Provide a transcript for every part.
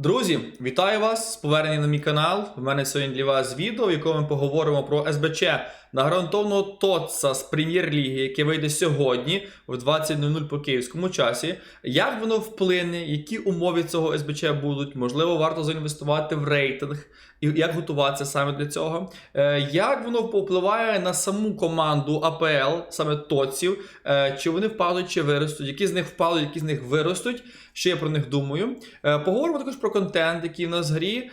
Друзі, вітаю вас з повернення на мій канал. У мене сьогодні для вас відео, в якому ми поговоримо про СБЧ на гарантовного ТОЦа з прем'єр-ліги, яке вийде сьогодні в 20.00 по київському часі. Як воно вплине, які умови цього СБЧ будуть? Можливо, варто заінвестувати в рейтинг і як готуватися саме для цього. Е, Як воно повпливає на саму команду АПЛ, саме ТОЦів, Е, чи вони впадуть, чи виростуть, які з них впадуть, які з них виростуть. Що я про них думаю. Е, Поговоримо також про контент, який в нас в грі,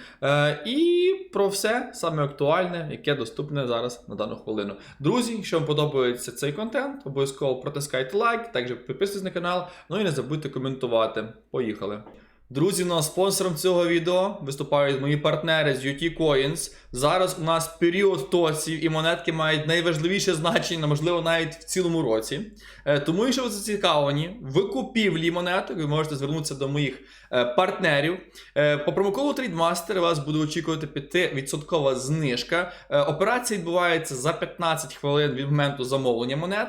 і про все саме актуальне, яке доступне зараз на дану хвилину. Друзі, якщо вам подобається цей контент, обов'язково протискайте лайк, також підписуйтесь на канал, ну і не забудьте коментувати. Поїхали! Друзі, ну, а спонсором цього відео виступають мої партнери з UT Coins. Зараз у нас період тоців і монетки мають найважливіше значення, можливо, навіть в цілому році. Е, Тому, якщо ви зацікавлені в купівлі монеток, ви можете звернутися до моїх е, партнерів. Е, По промокоду Трейдмастер вас буде очікувати 5% знижка. Операція відбувається за 15 хвилин від моменту замовлення монет.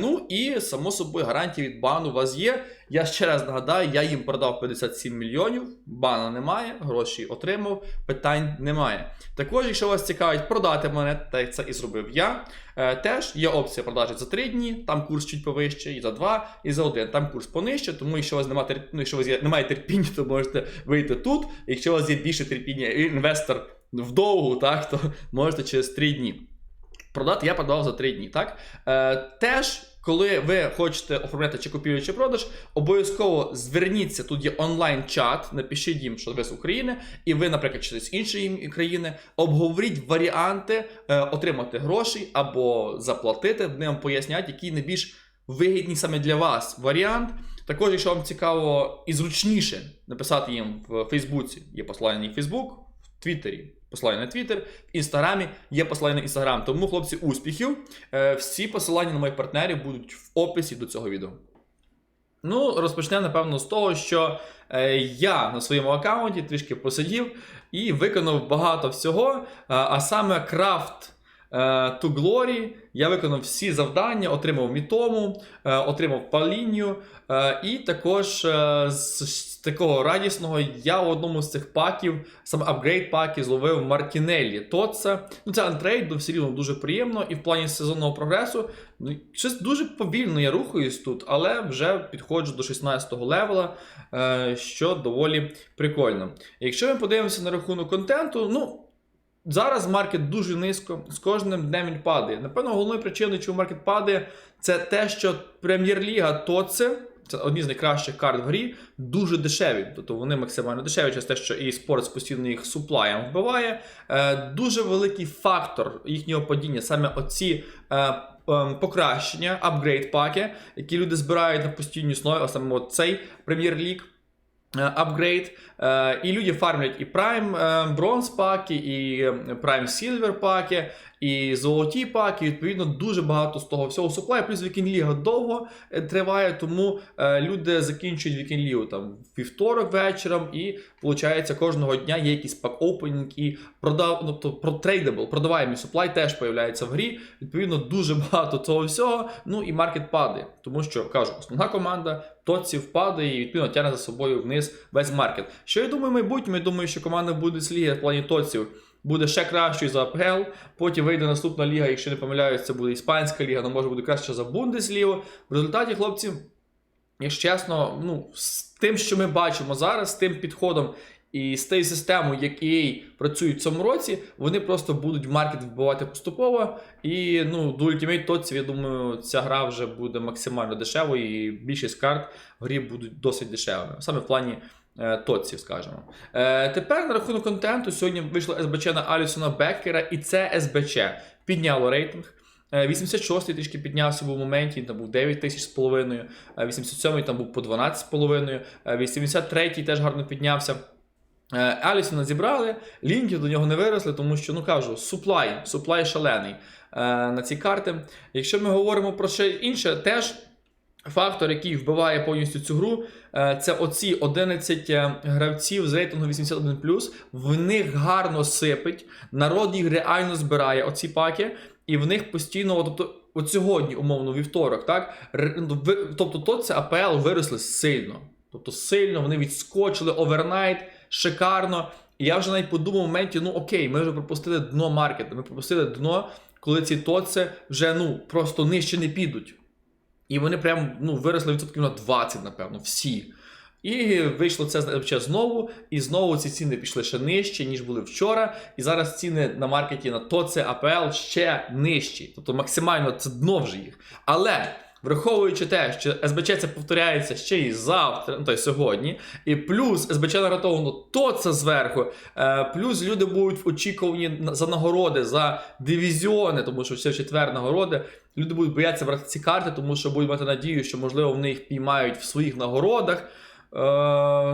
Ну і само собою гарантія від бану у вас є. Я ще раз нагадаю, я їм продав 57 мільйонів, бана немає, гроші отримав, питань немає. Також, якщо вас цікавить продати монет, так як це і зробив я, е, теж є опція продажі за 3 дні, там курс чуть повище, і за 2, і за 1. Там курс понижче, тому якщо у вас немає, ну, якщо у вас є, немає терпіння, то можете вийти тут. Якщо у вас є більше терпіння, інвестор вдовгу, так, то можете через 3 дні. Продати я продавав за 3 дні. Так? Е, теж, коли ви хочете оформляти чи купівлю, чи продаж, обов'язково зверніться. Тут є онлайн-чат, напишіть їм, що ви з України, і ви, наприклад, чи з іншої країни, обговоріть варіанти е, отримати гроші або заплатити. Вони вам пояснять, який найбільш вигідний саме для вас варіант. Також, якщо вам цікаво і зручніше написати їм в Фейсбуці, є посилання на Фейсбук, в Твіттері посилання на Твіттер, в Інстаграмі є посилання на Інстаграм. Тому, хлопці, успіхів! Е, Всі посилання на моїх партнерів будуть в описі до цього відео. Ну, розпочнемо, напевно, з того, що е, я на своєму аккаунті трішки посидів і виконав багато всього, а саме крафт. Е, To Glory, я виконав всі завдання, отримав мітому, е, отримав палінню, е, і також з, такого радісного я в одному з цих паків, саме апгрейд паки, зловив Мартінеллі. То це, ну це антрейд, все рівно дуже приємно, і в плані сезонного прогресу ну, щось дуже повільно я рухаюсь тут, але вже підходжу до 16-го левела, що доволі прикольно. Якщо ми подивимося на рахунок контенту, ну. Зараз маркет дуже низько, з кожним днем він падає. Напевно, головною причиною, чому маркет падає, це те, що Прем'єр-ліга ТОЦи, це одні з найкращих карт в грі, дуже дешеві. Тобто вони максимально дешеві через те, що і спорт постійно їх суплаєм вбиває. Е, дуже великий фактор їхнього падіння, саме оці. Е, е, Покращення, апгрейд паки, які люди збирають на постійній основі, а саме цей прем'єр-ліг. Е, апгрейд. Е, І люди фармлять і Prime е, Bronze паки, і е, Prime Silver паки, і золоті паки. Відповідно, дуже багато з того всього суплає. Плюс Вікінг-ліга довго е, триває, тому е, люди закінчують Вікінг-лігу там вівторок вечором, і виходить, кожного дня є якийсь пак опенінг і продав, ну, тобто про трейдабл, продаваємий суплай теж появляється в грі. Відповідно, дуже багато цього всього. Ну і маркет падає, тому що кажу, основна команда тоці впадає і відповідно тягне за собою вниз весь маркет. Що я думаю, в майбутньому, я думаю, що команда буде Бундесліги в плані тоців буде ще кращою за АПЛ. Потім вийде наступна ліга, якщо не помиляюсь, це буде іспанська ліга, але може буде краще за Бундеслігу. В результаті, хлопці, якщо чесно, ну, з тим, що ми бачимо зараз, з тим підходом. І з тією системою, який працює в цьому році, вони просто будуть маркет вбивати поступово. І ну, до Ultimate TOTS, я думаю, ця гра вже буде максимально дешевою, і більшість карт в грі будуть досить дешевими. Саме в плані е, скажімо. Е, тепер на рахунок контенту сьогодні вийшло СБЧ на Алісона Беккера, і це СБЧ підняло рейтинг. Е, 86-й трішки піднявся був в моменті, там був 9 тисяч з половиною, е, 87-й там був по 12 з половиною, е, 83-й теж гарно піднявся. Е, Алісона зібрали, лінків до нього не виросли, тому що, ну кажу, суплай, суплай шалений е, на ці карти. Якщо ми говоримо про ще інше, теж фактор, який вбиває повністю цю гру, е, це оці 11 гравців з рейтингу 81+, в них гарно сипить, народ їх реально збирає, оці паки, і в них постійно, тобто, от сьогодні, умовно, вівторок, так? р- Тобто, то це АПЛ виросли сильно. Тобто сильно вони відскочили овернайт. шикарно. І я вже навіть подумав в моменті, ну окей, ми вже пропустили дно маркету, ми пропустили дно, коли ці тоци вже ну просто нижче не підуть. І вони прям ну, виросли відсотків на 20, напевно, всі. І вийшло це взагалі знову, і знову ці ціни пішли ще нижче, ніж були вчора. І зараз ціни на маркеті на ТОЦ, АПЛ ще нижчі. Тобто максимально це дно вже їх. Але враховуючи те, що СБЧ це повторяється ще і завтра, ну то й сьогодні, і плюс СБЧ нараховано ТОЦа зверху, е, плюс люди будуть на- за нагороди, за дивізіони, тому що ще в четвер нагороди. Люди будуть боятися брати ці карти, тому що будуть мати надію, що можливо вони їх піймають в своїх нагородах. Е,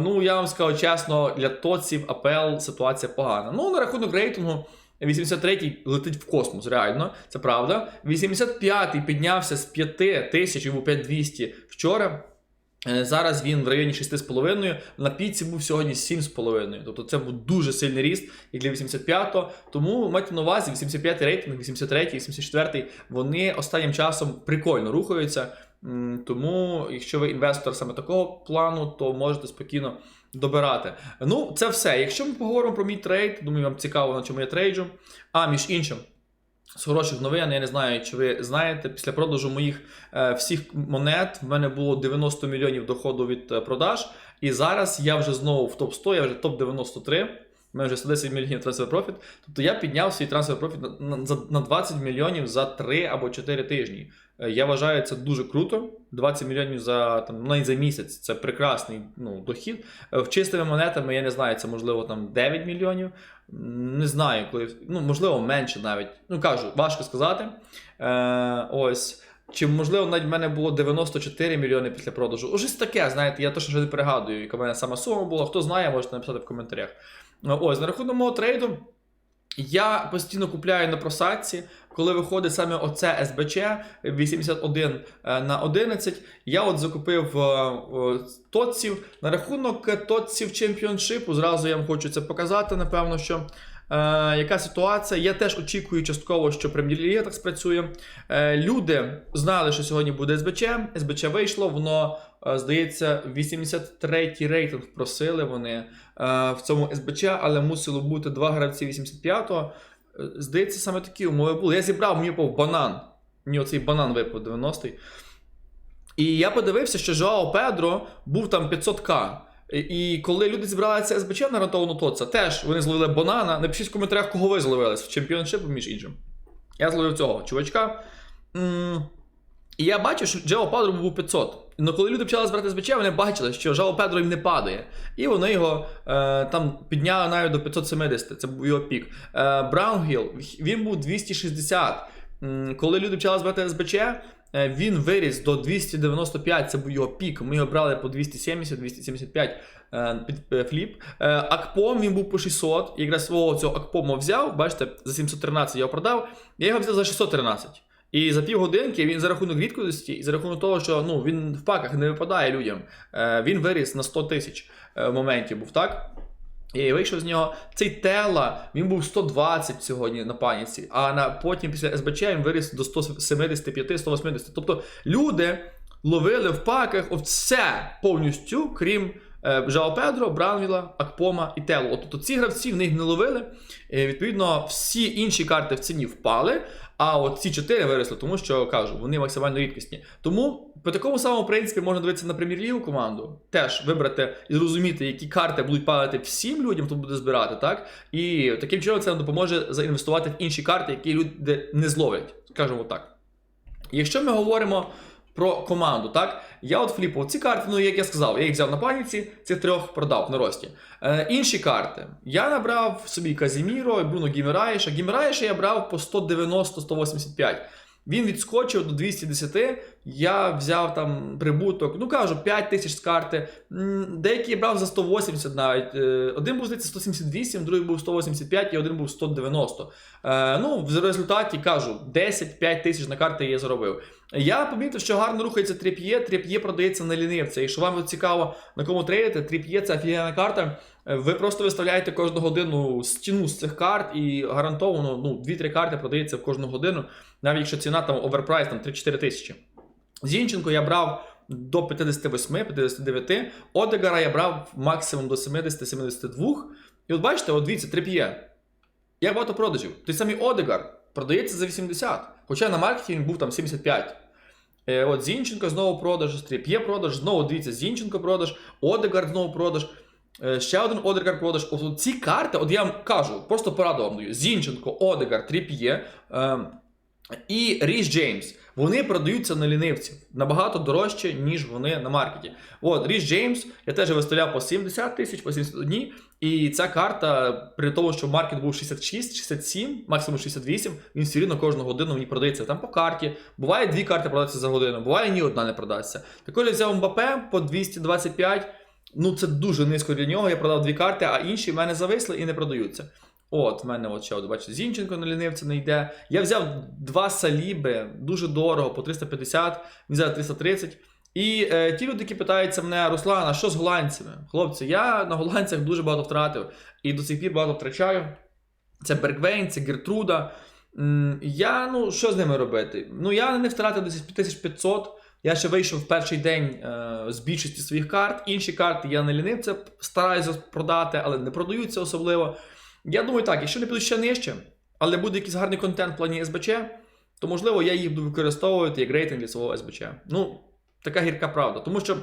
ну, я вам скажу чесно, для тоців АПЛ ситуація погана. Ну, на рахунок рейтингу 83-й летить в космос, реально, це правда. 85-й піднявся з 5 тисяч, йому 5200 вчора. Е, Зараз він в районі 6,5, на піці був сьогодні 7,5. Тобто це був дуже сильний ріст і для 85-го. Тому майте на увазі, 85-й рейтинг, 83-й, 84-й, вони останнім часом прикольно рухаються. Тому, якщо ви інвестор саме такого плану, то можете спокійно добирати. Ну, це все. Якщо ми поговоримо про мій трейд, думаю, вам цікаво, на чому я трейджу. А між іншим, з хороших новин, я не знаю, чи ви знаєте, після продажу моїх е, всіх монет в мене було 90 мільйонів доходу від е, продаж. І зараз я вже знову в топ 100, я вже топ 93. У мене вже 110 мільйонів трансфер профіт. Тобто я підняв свій трансфер профіт на, на, на 20 мільйонів за 3 або 4 тижні. Е, Я вважаю це дуже круто. 20 мільйонів за там навіть за місяць це прекрасний ну, дохід. Е, В чистими монетами я не знаю, це можливо там 9 мільйонів. Не знаю, коли ну можливо менше навіть. Ну кажу, важко сказати. Е, ось. Чи можливо навіть в мене було 94 мільйони після продажу? Ось таке, знаєте, я точно не пригадую, яка в мене сама сума була. Хто знає, можете написати в коментарях. Е, Ось, на рахунок мого трейду. Я постійно купляю на просадці, коли виходить саме оце СБЧ 81 е, на 11. Я от закупив е, е. На рахунок тотців чемпіоншипу, зразу я вам хочу це показати, напевно, що. Е, яка ситуація? Я теж очікую частково, що прем'єр-ліга так спрацює. Е, люди знали, що сьогодні буде СБЧ. СБЧ вийшло, воно, е, здається, 83-й рейтинг просили вони е, в цьому СБЧ, але мусило бути два гравці 85-го. Е, Здається, саме такі умови були. Я зібрав, мені випав банан. Мені оцей банан випав 90-й. І я подивився, що Жоао Педро був там 500к. І- коли люди зібрали це СБЧ на рантовану тоца, теж вони зловили банана. Напишіть в коментарях, кого ви зловили в чемпіоншипу, між іншим. Я зловив цього чувачка. І я бачив, що Джео Педро був 500. Але коли люди почали збирати СБЧ, вони бачили, що Жао Педро їм не падає. І вони його е, там підняли навіть до 570, це був його пік. Е, Браунгіл, він був 260. Коли люди почали збирати СБЧ, е, він виріс до 295, це був його пік. Ми його брали по 270-275 е, під е, фліп. Акпом він був по 600. І якраз свого цього Акпома взяв, бачите, за 713 я його продав. Я його взяв за 613. І за півгодинки він за рахунок рідкості, і за рахунок того, що ну, він в паках не випадає людям, е, він виріс на 100 тисяч е, в моменті був, так? І вийшов з нього цей Тела, він був 120 сьогодні на паніці, а на, потім після СБЧ він виріс до 175-180. Тобто люди ловили в паках все повністю, крім е, Жао Педро, Бранвіла, Акпома і Тело. От, Тобто ці гравці в них не ловили. І, відповідно, всі інші карти в ціні впали. А от ці чотири виросли, тому що кажу, вони максимально рідкісні. Тому по такому самому принципі можна дивитися на прем'єр-лігу команду, теж вибрати і зрозуміти, які карти будуть падати всім людям, хто буде збирати, так? І таким чином це нам допоможе заінвестувати в інші карти, які люди не зловлять, скажімо так. Якщо ми говоримо про команду, так? Я от фліпав ці карти, ну як я сказав, я їх взяв на паніці, цих трьох продав на рості. Е, інші карти. Я набрав собі Казіміро Бруно Гімераєша. Гімераєша я брав по 190-185. Він відскочив до 210. Я взяв там прибуток, ну кажу, 5 тисяч з карти. Деякі брав за 180 навіть. Е, Один був, здається, 178, другий був 185 і один був 190. Е, Ну, в результаті кажу, 10-5 тисяч на карти я заробив. Я помітив, що гарно рухається тріп'є. Тріп'є продається на лінивця. І що вам цікаво на кому трейдити, тріп'є це офігенна карта. Е, Ви просто виставляєте кожну годину стіну з цих карт і гарантовано ну, 2-3 карти продається в кожну годину, навіть якщо ціна там оверпрайс там 3-4 тисячі. Зінченко я брав до 58-59. Одегара я брав максимум до 70-72. І от бачите, от дивіться, трип'є. Як багато продажів. Той самий Одегар продається за 80. Хоча на маркеті він був там 75. Е, от Зінченко знову продаж, Стріп'є продаж, знову дивіться, Зінченко продаж, Одегард знову продаж. Е, Ще один Одегар продаж. От, ці карти, от я вам кажу, просто пораду вам. Зінченко, Одегар, Тріп'є е, і Ріш Джеймс. Вони продаються на лінивців набагато дорожче, ніж вони на маркеті. От Ріш Джеймс я теж виставляв по 70 тисяч, по 71. І ця карта, при тому, що маркет був 66, 67, максимум 68, він все рівно кожну годину мені продається там по карті. Буває дві карти продаються за годину, буває ні одна не продасться. Також я взяв Мбапе по 225. Ну це дуже низько для нього. Я продав дві карти, а інші в мене зависли і не продаються. От, в мене от ще от, бачите, Зінченко на лінивці не йде. Я взяв два саліби дуже дорого, по 350, він взяв 330. І е, ті люди, які питаються мене, Руслан, а що з голландцями? Хлопці, я на голландцях дуже багато втратив і до сих пір багато втрачаю. Це Бергвейн, це Гертруда. Я, ну, що з ними робити? Ну, я не втратив десь 5500. Я ще вийшов в перший день е, з більшості своїх карт. Інші карти я на лінивця стараюся продати, але не продаються особливо. Я думаю, так, якщо не підуть ще нижче, але буде якийсь гарний контент в плані СБЧ, то можливо я їх буду використовувати як рейтинг для свого СБЧ. Ну, така гірка правда. Тому що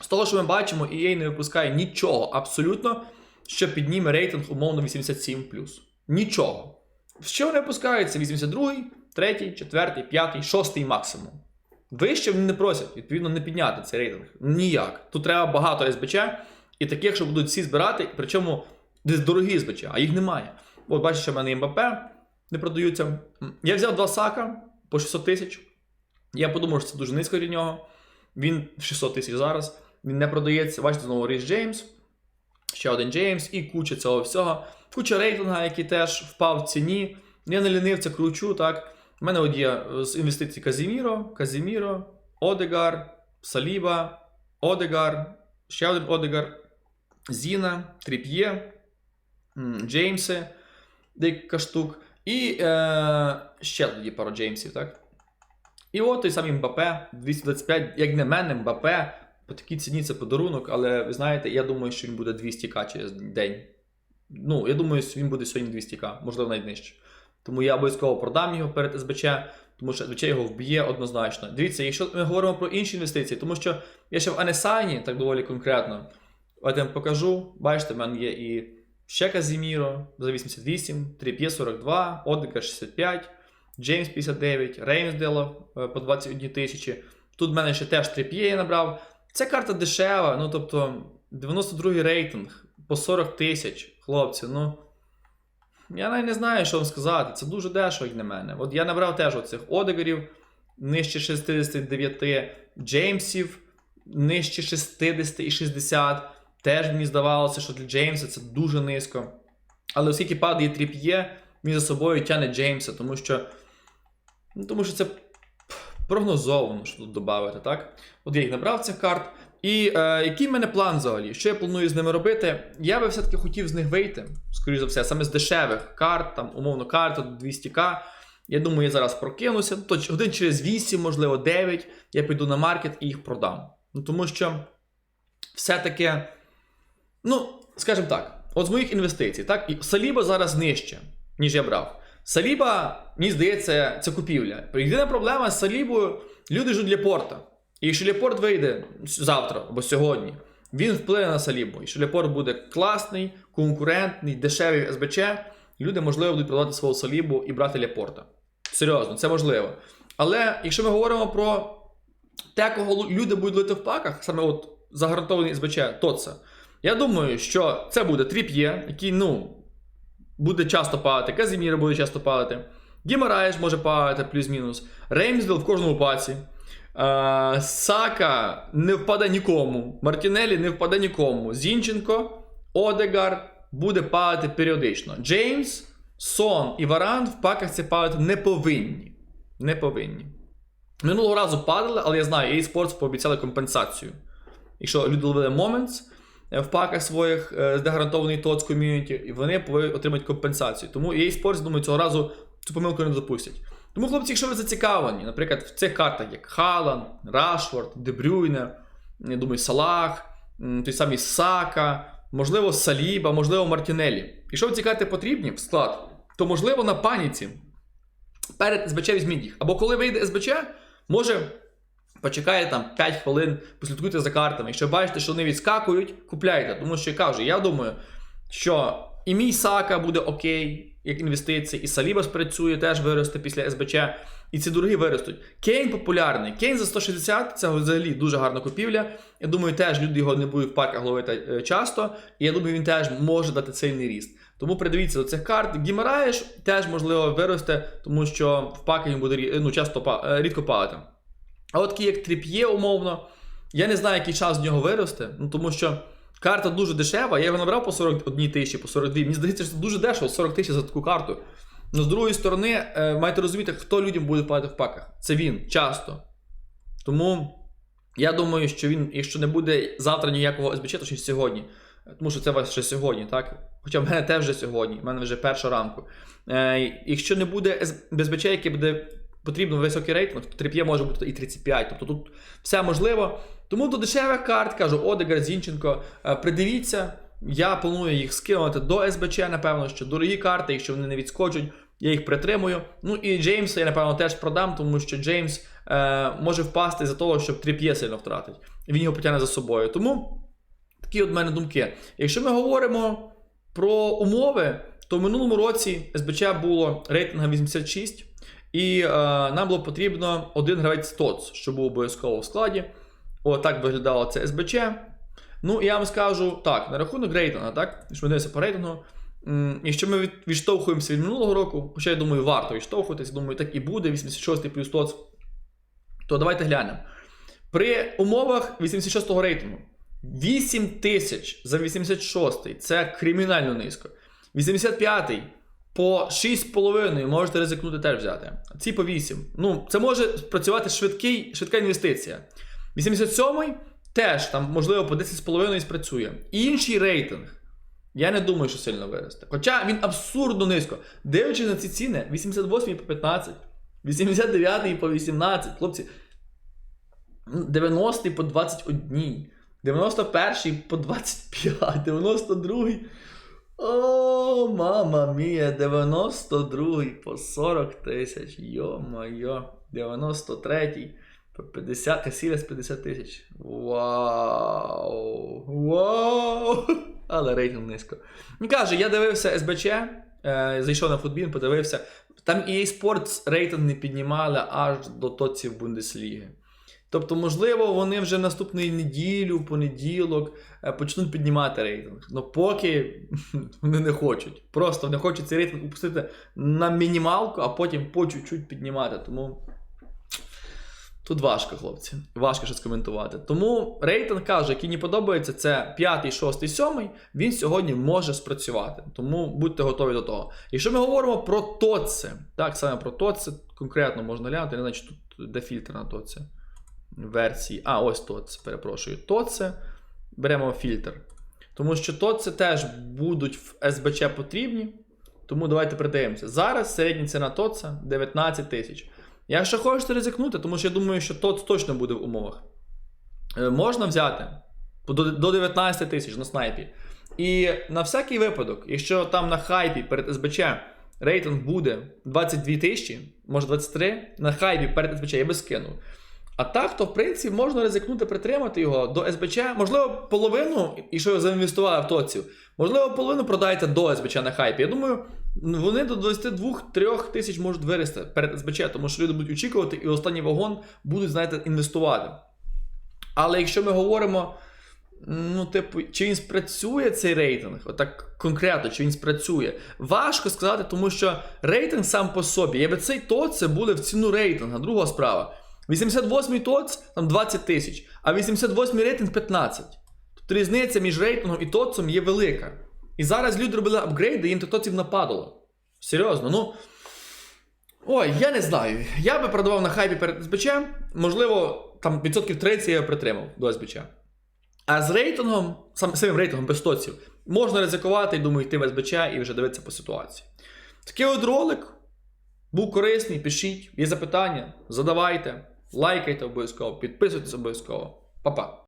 з того, що ми бачимо, EA не випускає нічого абсолютно, що підніме рейтинг умовно 87. Нічого. Що вони випускаються? 82, 3, 4, 5, 6 максимум. Вище вони не просять, відповідно, не підняти цей рейтинг. Ніяк. Тут треба багато СБЧ і таких, що будуть всі збирати, причому десь дорогі СБЧ, а їх немає. От бачите, що в мене МБП не продаються. Я взяв два сака по 600 тисяч. Я подумав, що це дуже низько для нього. Він 600 тисяч зараз. Він не продається. Бачите, знову Ріс Джеймс, ще один Джеймс і куча цього всього. Куча рейтинга, який теж впав в ціні. Я не лінивця кручу, так. У мене от є з інвестицій Казіміро, Казіміро, Одегар, Саліба, Одегар, ще один Одегар, Зіна, Тріп'є, Джеймси, декілька штук. І е, ще тоді пару Джеймсів, так? І от той самий Мбапе, 225, як на мене, Мбапе, по такій ціні це подарунок, але ви знаєте, я думаю, що він буде 200к через день. Ну, я думаю, що він буде сьогодні 200к, можливо, навіть нижче. Тому я обов'язково продам його перед СБЧ, тому що СБЧ його вб'є однозначно. Дивіться, якщо ми говоримо про інші інвестиції, тому що я ще в Анесайні, так доволі конкретно, от я вам покажу, бачите, в мене є і ще Казіміро за 88, Тріп'є 42, Одека 65, Джеймс 59, Реймсдела е, по 21 тисячі. Тут в мене ще теж Тріп'є я набрав. Ця карта дешева, ну тобто 92 рейтинг по 40 тисяч, хлопці, ну. Я навіть не знаю, що вам сказати. Це дуже дешево, як на мене. От я набрав теж оцих одегарів нижче 69, Джеймсів нижче 60 і 60. Теж мені здавалося, що для Джеймса це дуже низько. Але оскільки падає тріп'є, він за собою тягне Джеймса, тому що. Ну, тому що це прогнозовано, що тут додати, так? От я їх набрав цих карт. І е, який в мене план взагалі? Що я планую з ними робити? Я би все-таки хотів з них вийти, скоріш за все, саме з дешевих карт, там, умовно, карта до 200к. Я думаю, я зараз прокинуся. То один через 8, можливо, 9, я піду на маркет і їх продам. Ну, тому що все-таки, ну, скажімо так, от з моїх інвестицій, так, і Саліба зараз нижче, ніж я брав. Саліба, мені здається, це купівля. Єдина проблема з Салібою, люди ждуть Лепорта. І якщо Лепорт вийде завтра або сьогодні, він вплине на Салібу. Якщо Лепорт буде класний, конкурентний, дешевий СБЧ, люди, можливо, будуть продавати свого Салібу і брати Лепорта. Серйозно, це можливо. Але якщо ми говоримо про те, кого люди будуть лити в паках, саме от загарантований СБЧ, то це. Я думаю, що це буде Тріп'є, який, ну, буде часто падати, Казіміра буде часто падати. Гімараєш може падати плюс-мінус. Реймсдел в кожному паці. Е, Сака не впаде нікому. Мартінелі не впаде нікому. Зінченко, Одегар буде падати періодично. Джеймс, Сон і Варан в паках це падати не повинні. Не повинні. Минулого разу падали, але я знаю, EA Sports пообіцяли компенсацію. Якщо люди ловили Moments е, в паках своїх е, де гарантований TOTS ком'юніті, вони повинні отримати компенсацію. Тому EA Sports, думаю, цього разу цю помилку не допустять. Тому, хлопці, якщо ви зацікавлені, наприклад, в цих картах, як Халан, Рашфорд, Дебрюйне, я думаю, Салах, той самий Сака, можливо, Саліба, можливо, Мартінелі. Якщо ви цікавите потрібні в склад, то можливо на паніці перед СБЧ візьміть їх. Або коли вийде СБЧ, може почекає там 5 хвилин, послідкуйте за картами. Якщо бачите, що вони відскакують, купляйте. Тому що я кажу, я думаю, що і мій Сака буде окей, як інвестиція, і Саліба спрацює, теж виросте після СБЧ, і ці дороги виростуть. Кейн популярний. Кейн за 160 це взагалі дуже гарна купівля. Я думаю, теж люди його не будуть в парках ловити е, часто. І я думаю, він теж може дати сильний ріст. Тому придивіться до цих карт. Гімараєш теж можливо виросте, тому що в паки він буде ну, часто е, рідко падати. А от такий як Тріп'є, умовно, я не знаю, який час з нього виросте, ну тому що карта дуже дешева, я його набрав по 41 тисячі, по 42. Мені здається, що це дуже дешево, 40 тисяч за таку карту. Ну, з другої сторони, е, маєте розуміти, хто людям буде падати в паках. Це він часто. Тому я думаю, що він, якщо не буде завтра ніякого СБЧ, то ще сьогодні. Е, Тому що це вас ще сьогодні, так? Хоча в мене теж вже сьогодні, в мене вже перша ранку. Е, якщо не буде СБЧ, який буде потрібно високий рейтинг, то трип'є може бути і 35. Тобто тут все можливо. Тому до дешевих карт кажу, Одегар, Зінченко, е, придивіться. Я планую їх скинути до СБЧ, напевно, що дорогі карти, якщо вони не відскочать, я їх притримую. Ну і Джеймса я, напевно, теж продам, тому що Джеймс е, може впасти за того, щоб трип'є сильно втратить. Він його потягне за собою. Тому такі от мене думки. Якщо ми говоримо про умови, то в минулому році СБЧ було рейтинга 86, і е, нам було потрібно один гравець ТОЦ, що був обов'язково в складі. Отак виглядало це СБЧ. Ну, я вам скажу так, на рахунок рейтинга, так? Що ми дивимося по рейтингу. Якщо ми від- відштовхуємося від минулого року, хоча я думаю, варто відштовхуватись, думаю, так і буде, 86 плюс ТОЦ, то давайте глянемо. При умовах 86-го рейтингу 8 тисяч за 86-й це кримінально низько. 85-й по 6,5 можете ризикнути теж взяти. Ці по 8. Ну, це може спрацювати швидкий, швидка інвестиція. 87-й теж там, можливо, по 10,5 спрацює. Інший рейтинг. Я не думаю, що сильно виросте. Хоча він абсурдно низько. Дивлячись на ці ціни, 88 по 15, 89 по 18. Хлопці, 90 по 21, 91 по 25, 92. О, мама мія, 92 по 40 тисяч. Йо-моє, 93 по 50, Касілес 50 тисяч. Вау! Вау! Але рейтинг низько. Каже, я дивився СБЧ, е, зайшов на футбін, подивився. Там EA Sports рейтинг не піднімали аж до тоців Бундесліги. Тобто, можливо, вони вже наступної неділю, понеділок е, почнуть піднімати рейтинг. Ну поки вони не хочуть. Просто вони хочуть цей рейтинг опустити на мінімалку, а потім по чуть-чуть піднімати. Тому тут важко, хлопці. Важко щось коментувати. Тому рейтинг каже, який не подобається, це 5, 6, 7. Він сьогодні може спрацювати. Тому будьте готові до того. Якщо ми говоримо про ТОЦи, так саме про ТОЦи, конкретно можна глянути, не знаю, чи тут де фільтр на ТОЦи версії. А, ось ТОЦ, перепрошую. ТОЦи. Беремо фільтр. Тому що ТОЦи теж будуть в СБЧ потрібні. Тому давайте придивимося. Зараз середня ціна ТОЦа 19 тисяч. Якщо хочете ризикнути, тому що я думаю, що ТОЦ точно буде в умовах. Е, Можна взяти до 19 тисяч на снайпі. І на всякий випадок, якщо там на хайпі перед СБЧ рейтинг буде 22 тисячі, може 23, на хайпі перед СБЧ я би скинув. А так, то в принципі можна ризикнути притримати його до СБЧ. Можливо, половину, якщо ви заінвестували в тоців, можливо, половину продайте до СБЧ на хайпі. Я думаю, вони до 22-3 тисяч можуть вирости перед СБЧ, тому що люди будуть очікувати і останній вагон будуть, знаєте, інвестувати. Але якщо ми говоримо, ну, типу, чи він спрацює цей рейтинг, отак конкретно, чи він спрацює, важко сказати, тому що рейтинг сам по собі, якби цей ТОЦ це буде в ціну рейтинга, друга справа. 88-й ТОЦ там 20 тисяч, а 88-й рейтинг 15. Тобто різниця між рейтингом і ТОЦом є велика. І зараз люди робили апгрейди, їм ТОЦів нападало. Серйозно, ну. Ой, я не знаю. Я би продавав на хайпі перед СБЧ, можливо, там відсотків 30 я притримав до СБЧ. А з рейтингом, сам, самим рейтингом без тоців, можна ризикувати і думаю, йти в СБЧ і вже дивитися по ситуації. Такий от ролик. Був корисний, пишіть, є запитання, задавайте, лайкайте обов'язково, підписуйтесь обов'язково. Па-па.